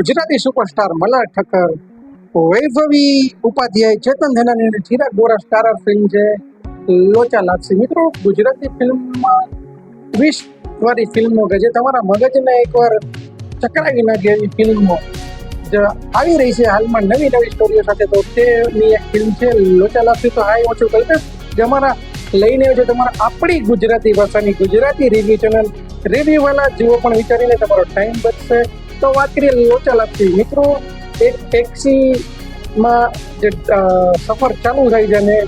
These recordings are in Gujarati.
Gujarati superstar Malhar Thakar Vaibhavi Upadhyay Chetan Dhanani Chirag Bora starrer film છે, લોચા લાગશે મિત્રો, ગુજરાતી ફિલ્મમાં વીસ વાળી ફિલ્મો કે જે તમારા મગજને એકવાર ચકરાવી નાખે એવી ફિલ્મો જે આવી રહી છે. હાલમાં નવી નવી સ્ટોરીઓ સાથે તો તેની એક ફિલ્મ છે, લોચા લાગશે તો હાઈ ઓછું કલ્પેશ જે અમારા લઈને આવ્યો છે તમારા આપણી ગુજરાતી ભાષાની ગુજરાતી રિવ્યુ ચેનલ રિવ્યુ વાળા જેવો પણ વિચારીને તમારો ટાઈમ બચશે. તો વાત કરીએ લોચા લાગતી મિત્રો, એક ટેક્સીમાં જે સફર ચાલુ થાય છે ને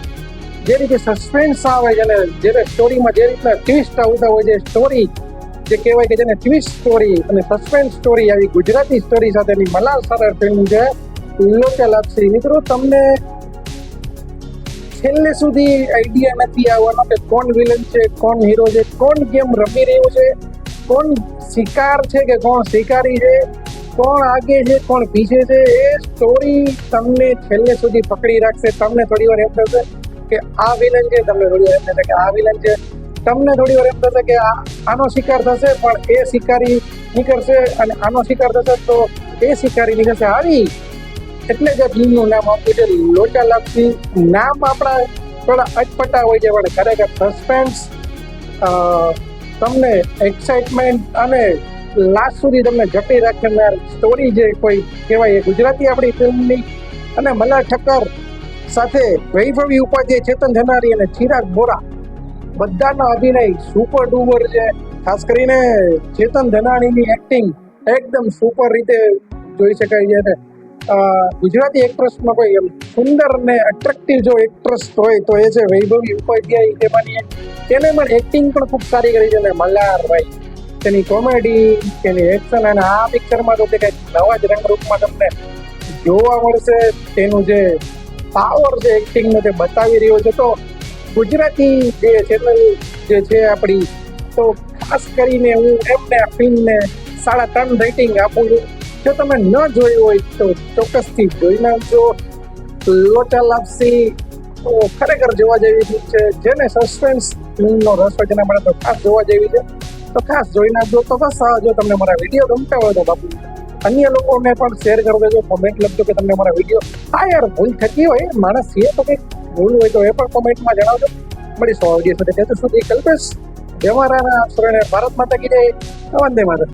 જે રીતે સસ્પેન્સ આવે છે ને જે સ્ટોરીમાં જે રીતના ટ્વિસ્ટ આવતા હોય છે સ્ટોરી જે કહેવાય કે જેને ટ્વિસ્ટ સ્ટોરી અને સસ્પેન્સ સ્ટોરી આવી ગુજરાતી સ્ટોરી સાથેની મલાલ સરળ ફિલ્મ છે, લોચા લાગશે મિત્રો, તમને છેલ્લે સુધી આઈડિયા નથી આવવાનો કે કોણ વિલન છે, કોણ હીરો છે, કોણ ગેમ રમી રહ્યું છે કોણ શિકાર છે કે કોણ શિકારી છે, કોણ આગે છે, કોણ પીછે છે, એ સ્ટોરી તમને છેલ્લે સુધી પકડી રાખશે. તમને થોડી વાર એમ થશે કે આ વિલન છે, તમને થોડી વાર એમ થશે કે આ વિલન છે. તમને થોડી વાર એમ થશે કે આનો શિકાર થશે, પણ એ શિકારી નીકળશે અને આનો શિકાર થશે તો એ શિકારી નીકળશે. આવી એટલે જ ફિલ્મનું નામ આપ્યું છે. લોચા લાપસી નામ આપણા થોડા અટપટા હોય છે, પણ ખરેખર સસ્પેન્સ તમને એક્સાઇટમેન્ટ અને લાસ્ટ સુધી તમને જપી રાખનાર સ્ટોરી જે કોઈ કહેવાય ગુજરાતી આપણી ફિલ્મની અને મલા ઠક્કર સાથે વૈભવી ઉપાધ્યાય ચેતન ધનારી અને ચિરાગ બોરા બધાનો અભિનય સુપર ડુપર છે. ખાસ કરીને ચેતન ધનાણીની એક્ટિંગ એકદમ સુપર રીતે જોઈ શકાય છે. ગુજરાતી એક્ટ્રેસમાં કોઈ એમ સુંદર ને અટ્રેક્ટિવ જો એક્ટ્રેસ હોય તો એ છે વૈભવી ઉપાધ્યાય તેમાંની તેને પણ એક્ટિંગ પણ ખૂબ સારી કરી છે અને મલ્હારભાઈ તેની કોમેડી તેની એક્શન અને આ પિક્ચરમાં તો તે કંઈક નવા જ રંગરૂપમાં તમને જોવા મળશે. તેનું જે પાવર છે એક્ટિંગનો તે બતાવી રહ્યો છે. તો ગુજરાતી જે ચેનલ જે છે આપણી, તો ખાસ કરીને હું એમને આ ફિલ્મને સાડા ત્રણ રેટિંગ આપું છું. જો તમે ન જોઈ હોય તો ચોક્કસથી જોઈ નાખજો. લોચા તો ખરેખર જોવા જેવી ફિલ્મ છે જેને સસ્પેન્સ ફિલ્મનો રસ હોય તેના માટે તો ખાસ જોવા જેવી છે. તો ખાસ જોઈ નાખજો. તો બસ જો તમને મારા વીડિયો ગમતા હોય તો બાપુ, અન્ય લોકોને પણ શેર કરી દેજો. કોમેન્ટ લખજો કે તમને મારા વીડિયો હા યાર ભૂલ થતી હોય. માણસ છે તો કંઈક ભૂલ હોય તો એ પણ કોમેન્ટમાં જણાવજો. મળીશું આ વીડિયો સાથે. ત્યાં સુધી કલ્પેશ જય મારા શરણે ભારત માતા કી વંદે માતા